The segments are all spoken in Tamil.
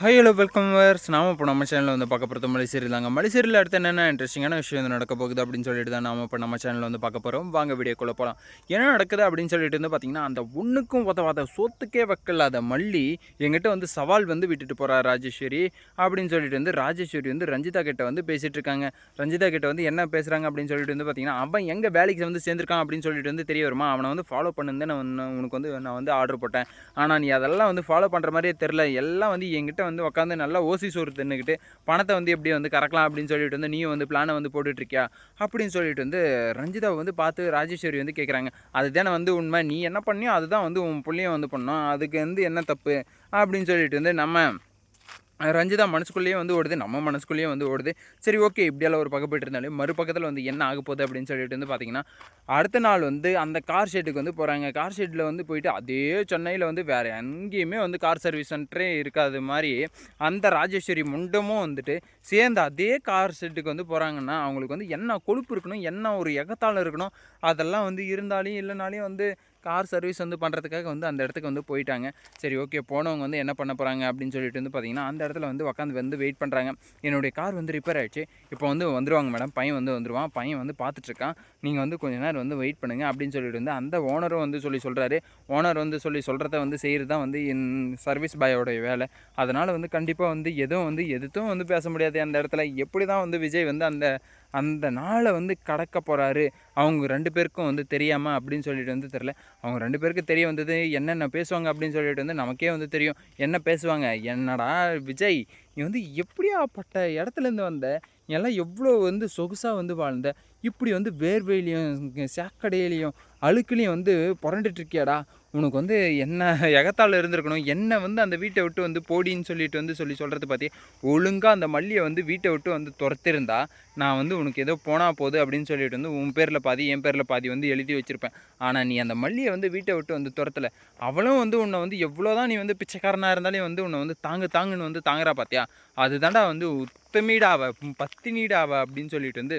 ஹாய் ஹலோ வெல்கம் வர்ஸ் நாம இப்போ நம்ம சேனலில் வந்து பார்க்க போகிறது மலைசேரி தாங்க. மலைசேரியில் அடுத்து என்னென்ன இன்ட்ரெஸ்டிங்கான விஷயம் வந்து நடக்க போகுது அப்படின்னு சொல்லிட்டு தான் நாம இப்போ நம்ம சேனலில் வந்து பார்க்க போகிறோம் வாங்க வீடியோக்குள்ளே போகலாம் என்ன நடக்குது அப்படின்னு சொல்லிட்டு வந்து பார்த்தீங்கன்னா அந்த ஒன்றுக்கும் உதவாத சொத்துக்கே வைக்கலாத மல்லி எங்கிட்ட வந்து சவால் வந்து விட்டுட்டு போகிறா ராஜேஸ்வரி அப்படின்னு சொல்லிட்டு வந்து ராஜேஸ்வரி வந்து ரஞ்சிதா கிட்ட வந்து பேசிகிட்டு இருக்காங்க. ரஞ்சிதா கிட்ட வந்து என்ன பேசுகிறாங்க அப்படின்னு சொல்லிட்டு வந்து பார்த்தீங்கன்னா அவன் எங்கே வேலைக்கு வந்து சேர்ந்துருக்கான் அப்படின்னு சொல்லிட்டு வந்து தெரிய வருமா? அவனை வந்து ஃபாலோ பண்ணுன்னு நான் உனக்கு வந்து நான் வந்து ஆர்டர் போட்டேன். ஆனால் நீ அதெல்லாம் வந்து ஃபாலோ பண்ணுற மாதிரியே தெரில எல்லாம் வந்து என்கிட்ட வந்து உட்காந்து நல்லா ஓசி சோறு தின்னுக்கிட்டு பணத்தை வந்து எப்படி வந்து கறக்கலாம் அப்படின்னு சொல்லிட்டு வந்து நீயும் வந்து பிளானை வந்து போட்டுட்ருக்கியா அப்படின்னு சொல்லிட்டு வந்து ரஞ்சிதாவை வந்து பார்த்து ராஜேஸ்வரி வந்து கேட்குறாங்க அதுதானே வந்து உண்மை. நீ என்ன பண்ணியோ அதுதான் வந்து உன் பிள்ளைய வந்து பண்ணோம். அதுக்கு வந்து என்ன தப்பு? அப்படின்னு சொல்லிட்டு வந்து நம்ம ரஞ்சிதா மனசுக்குள்ளேயே வந்து ஓடுது நம்ம மனசுக்குள்ளேயே வந்து ஓடுது. சரி ஓகே இப்படியெல்லாம் ஒரு பக்கம் போயிட்டு இருந்தாலும் மறுபக்கத்தில் வந்து என்ன ஆக போகுது அப்படின்னு சொல்லிட்டு வந்து பார்த்தீங்கன்னா அடுத்த நாள் வந்து அந்த கார் ஷெட்டுக்கு வந்து போகிறாங்க கார் ஷெட்டில் வந்து போயிட்டு அதே சென்னையில் வந்து வேறு எங்கேயுமே வந்து கார் சர்வீஸ் சென்டரே இருக்காது மாதிரி அந்த ராஜேஸ்வரி முண்டமும் வந்துட்டு சேர்ந்து அதே கார் ஷெட்டுக்கு வந்து போகிறாங்கன்னா அவங்களுக்கு வந்து என்ன கொழுப்பு இருக்கணும் என்ன ஒரு எகத்தாளம் இருக்கணும் அதெல்லாம் வந்து இருந்தாலையும் இல்லைனாலையும் வந்து கார் சர்வீஸ் வந்து பண்ணுறதுக்காக வந்து அந்த இடத்துக்கு வந்து போயிட்டாங்க. சரி ஓகே போனவங்க வந்து என்ன பண்ண போகிறாங்க அப்படின்னு சொல்லிட்டு வந்து பார்த்தீங்கன்னா அந்த இடத்துல வந்து உட்காந்து வந்து வெயிட் பண்ணுறாங்க என்னுடைய கார் வந்து ரிப்பேர் ஆகிடுச்சு இப்போ வந்து வந்துருவாங்க மேடம் பையன் வந்து வந்துருவான். பையன் வந்து பார்த்துட்ருக்கான் நீங்கள் வந்து கொஞ்ச நேரம் வந்து வெயிட் பண்ணுங்கள் அப்படின்னு சொல்லிட்டு வந்து அந்த ஓனரும் வந்து சொல்லி சொல்கிறாரு ஓனர் வந்து சொல்லி சொல்கிறத வந்து செய்கிறது தான் வந்து என் சர்வீஸ் பாயோடைய வேலை. அதனால் வந்து கண்டிப்பாக வந்து எதுவும் வந்து எதுத்தும் வந்து பேச முடியாது அந்த இடத்துல. எப்படி தான் வந்து விஜய் வந்து அந்த அந்த நாளை வந்து கடக்க போகிறாரு அவங்க ரெண்டு பேருக்கும் வந்து தெரியாமல் அப்படின்னு சொல்லிட்டு வந்து தெரில அவங்க ரெண்டு பேருக்கு தெரிய வந்தது என்னென்ன பேசுவாங்க அப்படின்னு சொல்லிட்டு வந்து நமக்கே வந்து தெரியும். என்ன பேசுவாங்க? என்னடா விஜய்? நீ வந்து எப்படியாப்பட்ட இடத்துலேருந்து வந்த? நீ எல்லாம் எவ்வளோ வந்து சொகுசாக வந்து வாழ்ந்த? இப்படி வந்து வேர்வையிலையும் சாக்கடையிலையும் அழுக்குலையும் வந்து புரண்டுட்டு இருக்கியாடா? உனக்கு வந்து என்ன எகத்தால் இருந்திருக்கணும்? என்ன வந்து அந்த வீட்டை விட்டு வந்து போடின்னு சொல்லிட்டு வந்து சொல்லி சொல்கிறது பார்த்தி ஒழுங்காக அந்த மல்லியை வந்து வீட்டை விட்டு வந்து துரத்திருந்தா நான் வந்து உனக்கு ஏதோ போனால் போகுது அப்படின்னு சொல்லிட்டு வந்து உன் பேரில் பாதி என் பேரில் பாதி வந்து எழுதி வச்சுருப்பேன். ஆனால் நீ அந்த மல்லியை வந்து வீட்டை விட்டு வந்து துரத்தலை. அவளும் வந்து உன்னை வந்து எவ்வளோ தான் நீ வந்து பிச்சைக்காரனாக இருந்தாலும் வந்து உன்னை வந்து தாங்கு தாங்குன்னு வந்து தாங்குறா பார்த்தியா அதுதான்டா வந்து உத்தமீடாவ பத்தினீடாவ அப்படின்னு சொல்லிட்டு வந்து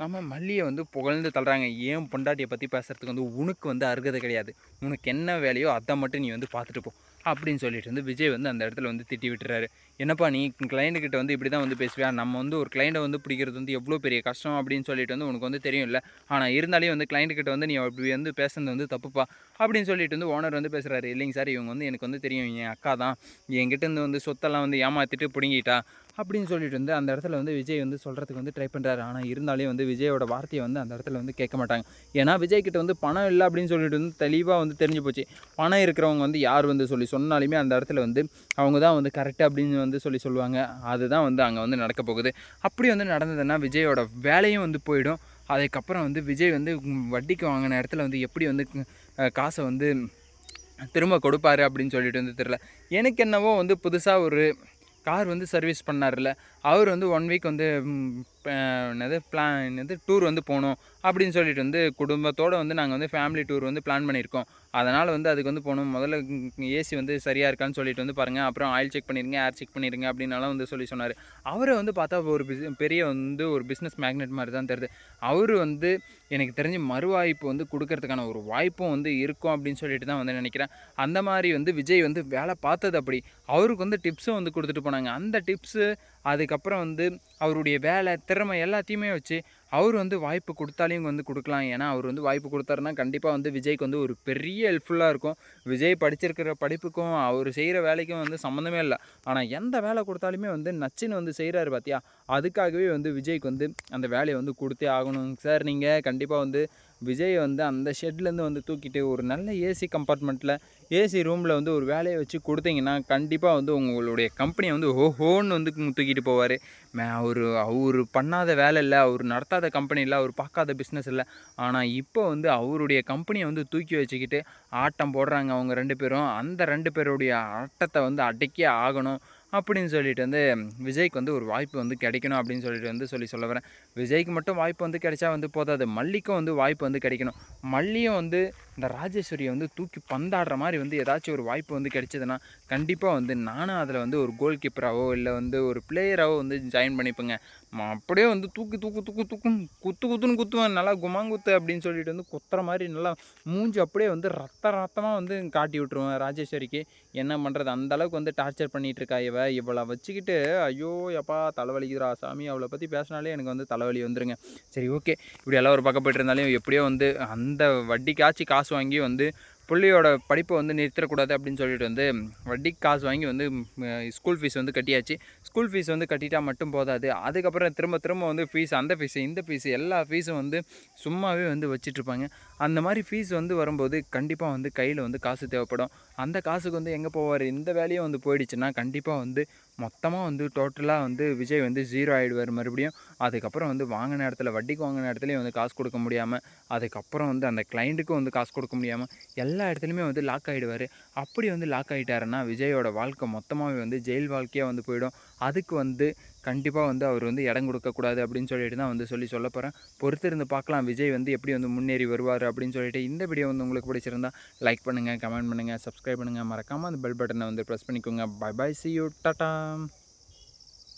நம்ம மல்லியை வந்து புகழ்ந்து தள்ளுறாங்க. ஏன் பொண்டாட்டியை பற்றி பேசுகிறதுக்கு வந்து உனக்கு வந்து அருகதை கிடையாது. உனக்கு என்ன வேலையோ அதை மட்டும் நீ வந்து பார்த்துட்டு போ அப்படின்னு சொல்லிட்டு வந்து விஜய் வந்து அந்த இடத்துல வந்து திட்டி விட்டுறாரு. என்னப்பா நீ client கிட்ட வந்து இப்படி தான் வந்து பேசுவியா? நம்ம வந்து ஒரு கிளைண்ட்டை வந்து பிடிக்கிறது வந்து எவ்வளோ பெரிய கஷ்டம் அப்படின்னு சொல்லிட்டு வந்து உனக்கு வந்து தெரியும் இல்லை ஆனால் இருந்தாலே வந்து client கிட்ட வந்து நீ அப்படி வந்து பேசுனது வந்து தப்புப்பா அப்படின்னு சொல்லிட்டு வந்து ஓனர் வந்து பேசுகிறாரு இல்லைங்க சார் இவங்க வந்து எனக்கு வந்து தெரியும். என் அக்கா தான். என்கிட்ட இருந்து வந்து சொத்தெல்லாம் வந்து ஏமாற்றிட்டு பிடுங்கிட்டா. அப்படின்னு சொல்லிட்டு வந்து அந்த இடத்துல வந்து விஜய் வந்து சொல்கிறதுக்கு வந்து ட்ரை பண்ணுறாரு ஆனால் இருந்தாலே வந்து விஜயோட வார்த்தையை வந்து அந்த இடத்துல வந்து கேட்க மாட்டாங்க. ஏன்னா விஜய் கிட்ட வந்து பணம் இல்லை அப்படின்னு சொல்லிட்டு வந்து தெளிவாக வந்து தெரிஞ்சு போச்சு. பணம் இருக்கிறவங்க வந்து யார் வந்து சொல்லி சொன்னாலுமே அந்த இடத்துல வந்து அவங்க தான் வந்து கரெக்டாக அப்படின்னு வந்து சொல்லி சொல்லுவாங்க. அதுதான் வந்து அங்கே வந்து நடக்க போகுது. அப்படி வந்து நடந்ததுன்னா விஜயோட வேலையும் வந்து போயிடும். அதுக்கப்புறம் வந்து விஜய் வந்து வட்டிக்கு வாங்கின இடத்துல வந்து எப்படி வந்து காசை வந்து திரும்ப கொடுப்பாரு அப்படின்னு சொல்லிட்டு வந்து தெரில எனக்கு என்னவோ வந்து புதுசாக ஒரு கார் வந்து சர்வீஸ் பண்ணார்ல அவர் வந்து ஒன் வீக் வந்து என்னது பிளான் என்னது டூர் வந்து போகணும் அப்படின்னு சொல்லிட்டு வந்து குடும்பத்தோடு வந்து நாங்கள் வந்து ஃபேமிலி டூர் வந்து பிளான் பண்ணியிருக்கோம். அதனால் வந்து அதுக்கு வந்து போகணும். முதல்ல ஏசி வந்து சரியாக இருக்கான்னு சொல்லிட்டு வந்து பாருங்கள் அப்புறம் ஆயில் செக் பண்ணிடுங்க ஏர் செக் பண்ணிடுங்க அப்படின்னாலும் வந்து சொல்லி சொன்னார். அவரை வந்து பார்த்தா ஒரு பிஸ் பெரிய வந்து ஒரு பிஸ்னஸ் மேக்னெட் மாதிரி தான் தெரியுது. அவர் வந்து எனக்கு தெரிஞ்சு மறுவாய்ப்பு வந்து கொடுக்கறதுக்கான ஒரு வாய்ப்பும் வந்து இருக்கும் அப்படின்னு சொல்லிட்டு தான் வந்து நினைக்கிறேன். அந்த மாதிரி வந்து விஜய் வந்து வேலை பார்த்தது அப்படி. அவருக்கு வந்து டிப்ஸும் வந்து கொடுத்துட்டு போனாங்க. அந்த டிப்ஸு அதுக்கப்புறம் வந்து அவருடைய வேலை திறமை எல்லாத்தையுமே வச்சு அவர் வந்து வாய்ப்பு கொடுத்தாலையும் வந்து கொடுக்கலாம். ஏன்னா அவர் வந்து வாய்ப்பு கொடுத்தாருன்னா கண்டிப்பாக வந்து விஜய்க்கு வந்து ஒரு பெரிய ஹெல்ப்ஃபுல்லாக இருக்கும். விஜய் படிச்சிருக்கிற படிப்புக்கும் அவர் செய்கிற வேலைக்கும் வந்து சம்மந்தமே இல்லை. ஆனால் எந்த வேலை கொடுத்தாலுமே வந்து நச்சுன்னு வந்து செய்கிறாரு பார்த்தியா அதுக்காகவே வந்து விஜய்க்கு வந்து அந்த வேலையை வந்து கொடுத்தே ஆகணும். சார் நீங்கள் கண்டிப்பாக வந்து விஜய் வந்து அந்த ஷெட்லேருந்து வந்து தூக்கிட்டு ஒரு நல்ல ஏசி கம்பார்ட்மெண்ட்டில் ஏசி ரூமில் வந்து ஒரு வேலையை வச்சு கொடுத்தீங்கன்னா கண்டிப்பாக வந்து உங்களுடைய கம்பெனியை வந்து ஹோ ஹோன்னு வந்து தூக்கிட்டு போவார். மே அவர் அவர் பண்ணாத வேலை இல்லை அவர் நடத்தாத கம்பெனி இல்லை அவர் பார்க்காத பிஸ்னஸ் இல்லை. ஆனால் இப்போ வந்து அவருடைய கம்பெனியை வந்து தூக்கி வச்சுக்கிட்டு ஆட்டம் போடுறாங்க அவங்க ரெண்டு பேரும். அந்த ரெண்டு பேருடைய ஆட்டத்தை வந்து அடக்கியே ஆகணும். அப்படின்னு சொல்லிட்டு வந்து விஜய்க்கு வந்து ஒரு வாய்ப்பு வந்து கிடைக்கணும் அப்படின்னு சொல்லிட்டு வந்து சொல்லி சொல்ல வரேன். விஜய்க்கு மட்டும் வாய்ப்பு வந்து கிடைச்சா வந்து போதாது. மல்லிக்கும் வந்து வாய்ப்பு வந்து கிடைக்கணும். மல்லியும் வந்து இந்த ராஜேஸ்வரியை வந்து தூக்கி பந்தாடுற மாதிரி வந்து ஏதாச்சும் ஒரு வாய்ப்பு வந்து கிடைச்சதுன்னா கண்டிப்பாக வந்து நானும் அதில் வந்து ஒரு கோல் கீப்பராகவோ இல்லை வந்து ஒரு பிளேயராகவோ வந்து ஜாயின் பண்ணிப்பேங்க. அப்படியே வந்து தூக்கி தூக்கு தூக்கு தூக்கும் குத்து குத்துன்னு குத்துவேன். நல்லா குமாங்குத்து அப்படின்னு சொல்லிட்டு வந்து குத்துற மாதிரி நல்லா மூஞ்சி அப்படியே வந்து ரத்த ரத்தமாக வந்து காட்டி விட்ருவேன் ராஜேஸ்வரிக்கு. என்ன பண்ணுறது அந்த அளவுக்கு வந்து டார்ச்சர் பண்ணிட்டு இருக்கா இவ. இவளை வச்சுக்கிட்டு ஐயோ எப்பா தலைவலிக்குதுரா சாமி. அவளை பற்றி பேசினாலே எனக்கு வந்து தலைவலி வந்துருங்க. சரி ஓகே இப்படி எல்லாம் ஒரு பக்கம் போயிட்டு இருந்தாலும் எப்படியோ வந்து அந்த வட்டிக்காச்சு காசு காசு வாங்கி வந்து பிள்ளையோட படிப்பை வந்து நிறுத்தக்கூடாது அப்படின்னு சொல்லிட்டு வந்து வட்டிக்கு காசு வாங்கி வந்து ஸ்கூல் ஃபீஸ் வந்து கட்டியாச்சு. ஸ்கூல் ஃபீஸ் வந்து கட்டிட்டால் மட்டும் போதாது. அதுக்கப்புறம் திரும்ப திரும்ப வந்து ஃபீஸ் அந்த ஃபீஸ் இந்த ஃபீஸ் எல்லா ஃபீஸும் வந்து சும்மாவே வந்து வச்சிட்ருப்பாங்க. அந்த மாதிரி ஃபீஸ் வந்து வரும்போது கண்டிப்பாக வந்து கையில் வந்து காசு தேவைப்படும். அந்த காசுக்கு வந்து எங்கே போவார்? இந்த வேலையும் வந்து போயிடுச்சுன்னா கண்டிப்பாக வந்து மொத்தமாக வந்து டோட்டலாக வந்து விஜய் வந்து ஜீரோ ஆகிடுவார் மறுபடியும். அதுக்கப்புறம் வந்து வாங்கின இடத்துல வட்டிக்கு வாங்கின இடத்துலையும் வந்து காசு கொடுக்க முடியாமல் அதுக்கப்புறம் வந்து அந்த கிளைண்ட்டுக்கும் வந்து காசு கொடுக்க முடியாமல் எல்லா இடத்துலையுமே வந்து லாக் ஆகிடுவார் அப்படி வந்து லாக் ஆகிட்டாருன்னா விஜயோட வாழ்க்கை மொத்தமாகவே வந்து ஜெயில் வாழ்க்கையாக வந்து போயிடும். அதுக்கு வந்து கண்டிப்பாக வந்து அவர் வந்து இடம் கொடுக்கக்கூடாது அப்படின்னு சொல்லிட்டு தான் வந்து சொல்லி சொல்ல போகிறேன் பொறுத்திருந்து பார்க்கலாம். விஜய் வந்து எப்படி வந்து முன்னேறி வருவார் அப்படின்னு சொல்லிட்டு இந்த வீடியோ வந்து உங்களுக்கு பிடிச்சிருந்தா லைக் பண்ணுங்கள் கமெண்ட் பண்ணுங்கள் சப்ஸ்கிரைப் பண்ணுங்கள் மறக்காமல் அந்த பெல் பட்டனை வந்து ப்ரெஸ் பண்ணிக்கோங்க. Bye bye see you tata